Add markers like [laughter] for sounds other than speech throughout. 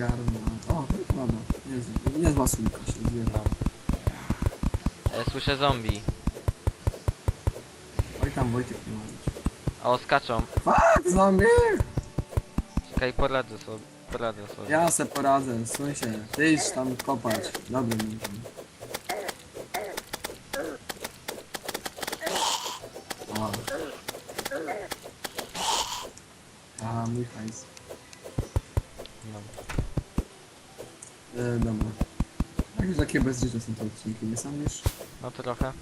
garno. O, to ładna. Niezła, niezła sumka się zbiera. No. E, słyszę zombie. Oj tam Wojtek nie ma być. O, skaczą. Fuck, zombie! Czekaj, poradzę sobie. Poradzę sobie. Ja se poradzę, suń się. Ty idź tam kopać. Dobry mi tam. O. A, mój hajs. No. E, dobra. Tak już takie bez życia są te odcinki, nie sądzisz? no trochę.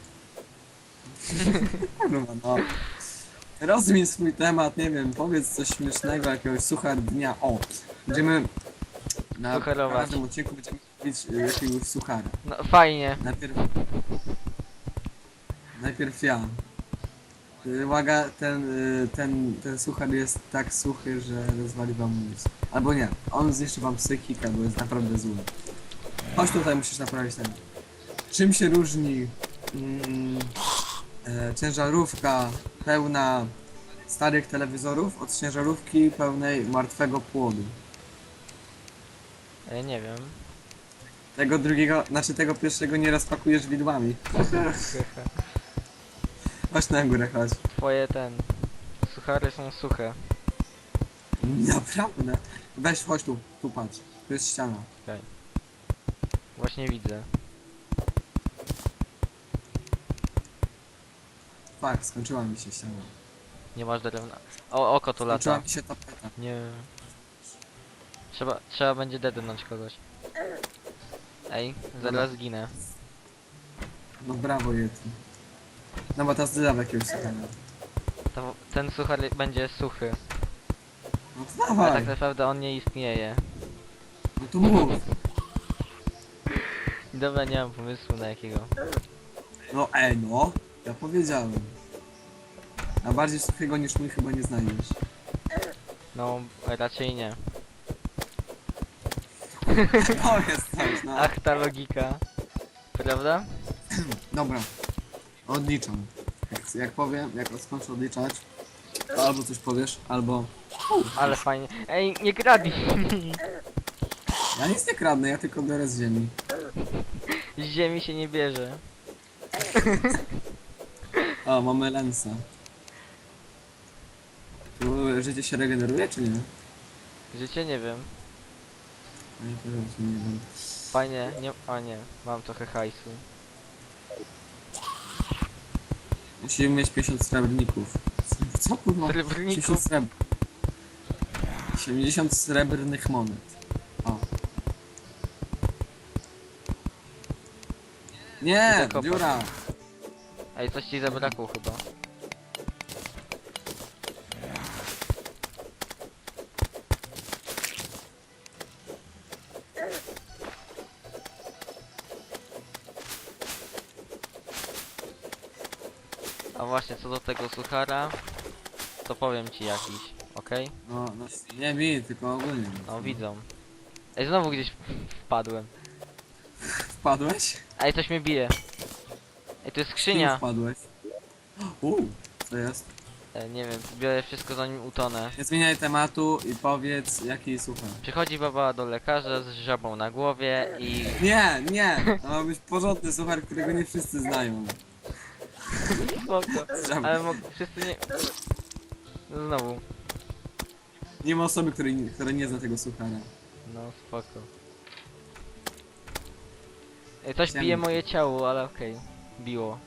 Kurwa, [laughs] no. Rozwin swój temat, nie wiem, powiedz coś śmiesznego, jakiegoś suchar dnia. O, będziemy na Sucharować. każdym odcinku będziemy mówić y, jakiegoś suchara. No fajnie. Najpierw... Najpierw ja. Y, Uwaga, ten, y, ten, ten suchar jest tak suchy, że rozwali wam mózg. Albo nie, on zniszczy wam psychikę, bo jest naprawdę zły. Chodź tutaj, musisz naprawić ten. Czym się różni mm, e, ciężarówka pełna starych telewizorów od ciężarówki pełnej martwego płodu? E, nie wiem. Tego drugiego, znaczy tego pierwszego nie rozpakujesz widłami. [laughs] Chodź na górę, chodź. Twoje ten... Suchary są suche. Naprawdę. Weź, chodź tu, tu patrz. Tu jest ściana. Właśnie widzę. Fak, skończyła mi się ściana. Nie masz drewna. O, oko tu Skończyła lata. mi się tapeta. Nie. Trzeba, trzeba będzie dednąć kogoś. Ej, zaraz zginę. No brawo, Yeti. No bo teraz dodam jakiegoś. To, ten suchar będzie suchy. No to Ale dawaj. tak naprawdę on nie istnieje. No to mów. Dobra, nie mam pomysłu na jakiego. No ej, no. Ja powiedziałem. A bardziej suchego niż mój chyba nie znajdziesz. No, raczej nie. Powiedz coś, no. Ach, ta logika. Prawda? Dobra. Odliczam. Jak, jak powiem, jak skończę odliczać, to albo coś powiesz, albo... Ale fajnie. Ej, nie kradnij! Ja nic nie kradnę, ja tylko biorę z ziemi. Z ziemi się nie bierze. O, mamy lensa. Tu życie się regeneruje, czy nie? Życie nie wiem. Ja nie nie wiem. Fajnie, nie... A nie, mam trochę hajsu. Musimy mieć 50 srebrników. Co kurwa? Srebrników? 50 srebr... 70 srebrnych monet. O. Nie, kopać. dziura! Ej, coś ci zabrakło chyba. A właśnie, co do tego suchara, to powiem ci jakiś, okej? No, no, nie mi, tylko ogólnie. No widzą. Ej, znowu gdzieś wpadłem. Wpadłeś? Ej, coś mnie bije. Ej, tu jest Kim skrzynia. wpadłeś? Uuu, co jest? E, nie wiem, biorę wszystko zanim utonę. Nie zmieniaj tematu i powiedz, jaki słucham. Przychodzi baba do lekarza z żabą na głowie i... Nie, nie! To ma być porządny suchar, którego nie wszyscy znają. Spoko. Ale mo- wszyscy nie... No znowu. Nie ma osoby, której, która nie zna tego suchara. No spoko. Ej, coś bije moje ciało, ale okej. Biło.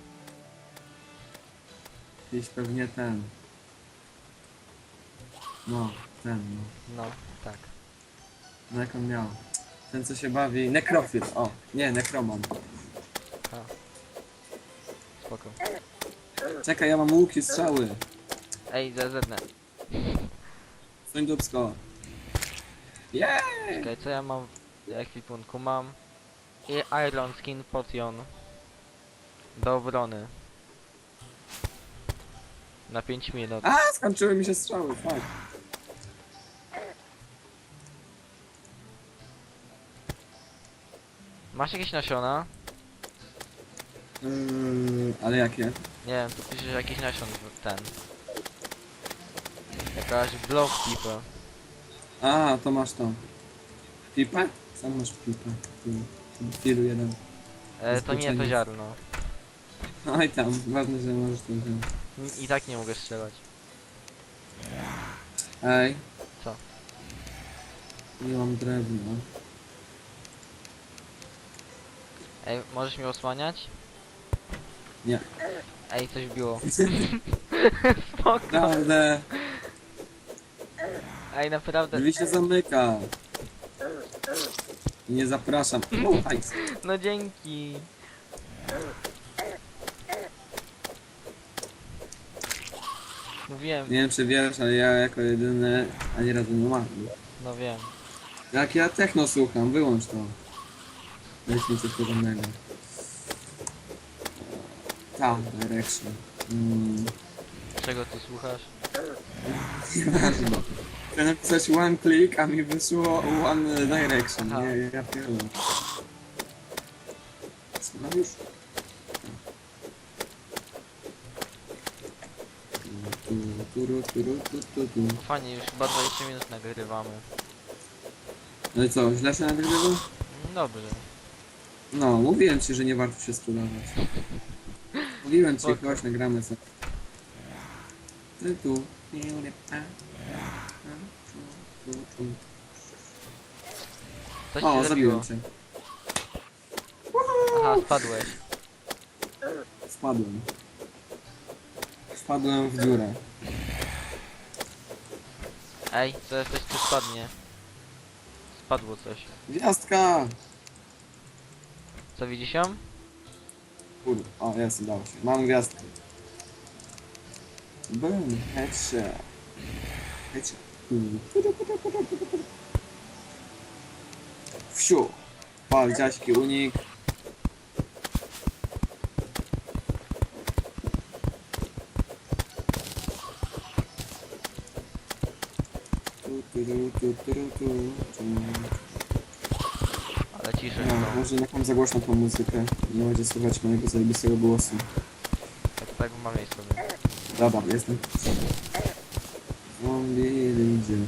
Gdzieś pewnie ten. No, ten, no. No, tak. No jak on miał? Ten co się bawi. Nekrofil, o, nie, nekroman. Spoko. Czekaj, ja mam łuki, strzały. Ej, zeznę. Suń dubsko. Jej! Czekaj, co ja mam w ekwipunku? Mam... I Iron Skin Potion. Do obrony. Na 5 minut. A, skończyły mi się strzały, fuck. Masz jakieś nasiona? Yy, ale jakie? Nie wiem, tu piszesz jakiś nasion w- ten. Jakaś block tipo. A, to masz to. Pipę? Sam masz pipę. Tu filu jeden. E, to nie to ziarno. Oj tam, ważne, że możesz wziąć. I tak nie mogę strzelać. Ej. Co? Nie mam drewna. Ej, możesz mi osłaniać? Nie. Ej, coś biło. [laughs] Spoko. Naprawdę. Ej, naprawdę. Drzwi się zamyka. Nie zapraszam. [laughs] O, hajs. No dzięki. Mówiłem, Nie wiem czy wiesz, ale ja jako jedyny ani razu nie mam. no wiem. Jak ja techno słucham, wyłącz to. Weź mi coś podobnego. Tam, direction. Mm, Czego ty słuchasz? [laughs] nieważne. Chcę napisać one click, a mi wyszło one direction. Aha. Nie, ja pierdolę. Co, no już? Tu, tu, tu, tu, tu, tu, tu. Fajnie, już chyba 20 minut nagrywamy. No i co, źle się nagrywa? Mm, Dobrze. No, mówiłem ci, że nie warto się sprzedawać. Mówiłem ci, Spoko. chodź, nagramy sobie. Ty tu. Coś O, się zabiło. zabiłem cię. Aha, spadłeś. Spadłem. Spadłem w dziurę. Ej, to coś tu spadnie. Spadło coś. Gwiazdka! Co widzisz ją? Kurde, o jest, udało się. Mam gwiazdkę. Boom, headshot. Headshot. Wsiu! Pal, dziaśki, unik. Tu, tu, tu, tu, tu, tu, tu. Ale ciszę No, no. może nagram za głośno tą muzykę. Nie będzie słychać mojego zajebistego głosu. Tak, tak mam jej sobie. Dobra, jestem. Zombie ludzie.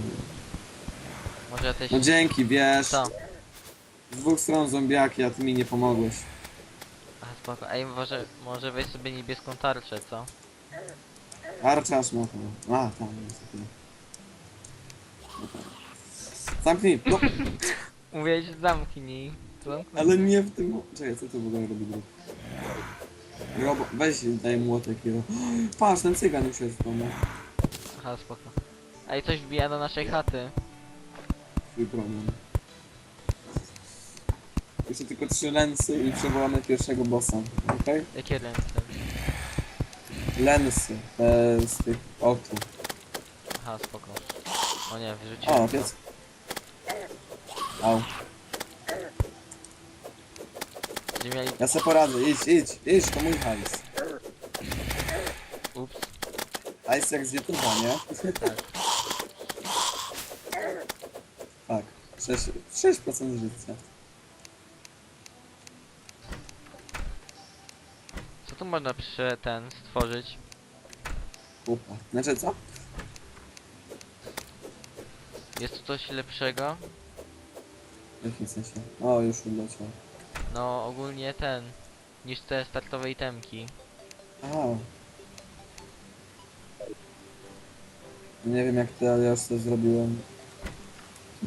Może ja też... No dzięki, wiesz. Co? Z dwóch stron zombiaki, a ty mi nie pomogłeś. Aha, spoko. Ej, może, może weź sobie niebieską tarczę, co? Arczasz ma to. A, tam jest. Dobra. Zamknij, no, [laughs] Mówiłeś, zamknij. Zamknij. ale nie w tym... Czekaj, co tu w ogóle robi grup? Robo... Weź, daj młotek i. [gasps] Patrz, ten cygan już jest w domu. Aha, spoko. Ej, coś wbija do naszej chaty. Twój problem. Jeszcze tylko trzy lensy i przywołamy pierwszego bossa, okej? Jakie ręce? Lensy, te z tych oczu. Aha, spoko. O nie, wyrzuciłem O, to. piec. Au. Będziemy mieli... Ja se poradzę, idź, idź, idź, to mój hajs. Ups. Hajs jak z YouTube'a, nie? Tak. Tak, 6%, 6% życia. Co tu można przy ten stworzyć? Kupa. Znaczy co? Jest tu coś lepszego? W jakim sensie? O, już uleciał. No, ogólnie ten. Niż te startowe itemki. A. Nie wiem jak ty, ale ja już to zrobiłem.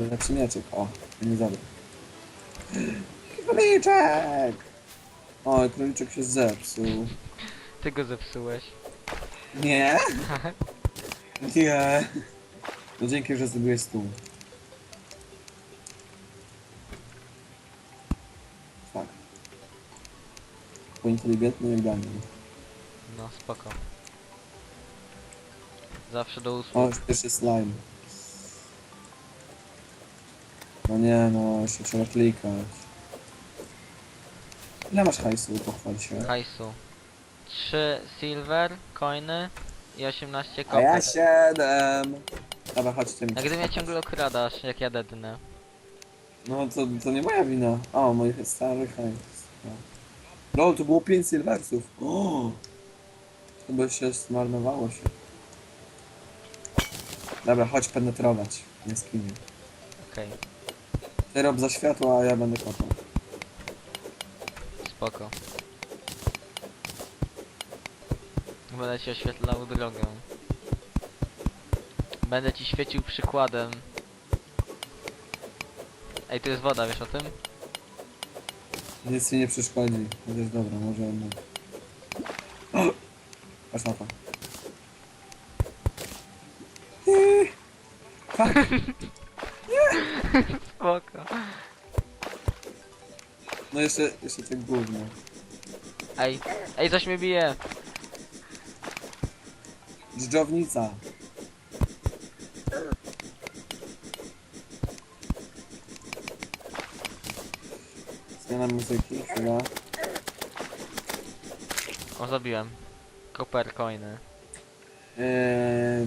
Lepszy mieczek. O, nie zabrał. Króliczek! O, króliczek się zepsuł. Ty go zepsułeś. Nie? [laughs] Nie. No dzięki, że zrobiłeś stół. Tak. Inteligentny jak Daniel. No, spoko. Zawsze do O, usług. już pierwszy slime. No nie no, jeszcze trzeba klikać. Ile masz hajsu, pochwal się. Hajsu. 3 silver, coiny i 18 A ja kopek. siedem. Dobra, chodźcie mi. Jak gdy mnie ciągle okradasz, jak ja dednę. No to, to nie moja wina. O, mój stary hajs. No. No, to było 5 silversów. O! Chyba się zmarnowało się. Dobra, chodź penetrować. Nie skinie. Okej. Ty rob za światło, a ja będę kopał. Spoko. Będę ci oświetlał drogę. Będę ci świecił przykładem. Ej, tu jest woda, wiesz o tym? Nic ci nie przeszkodzi. To jest dobra, może jednak. [clears throat] Patrz na to. Eee. Fuck. [laughs] [laughs] Spoko. No jeszcze, jeszcze te gówno. Ej, ej, coś mnie bije! Dżdżownica. Zmiana muzyki, chwila. O, zabiłem. Copper coiny. Eee,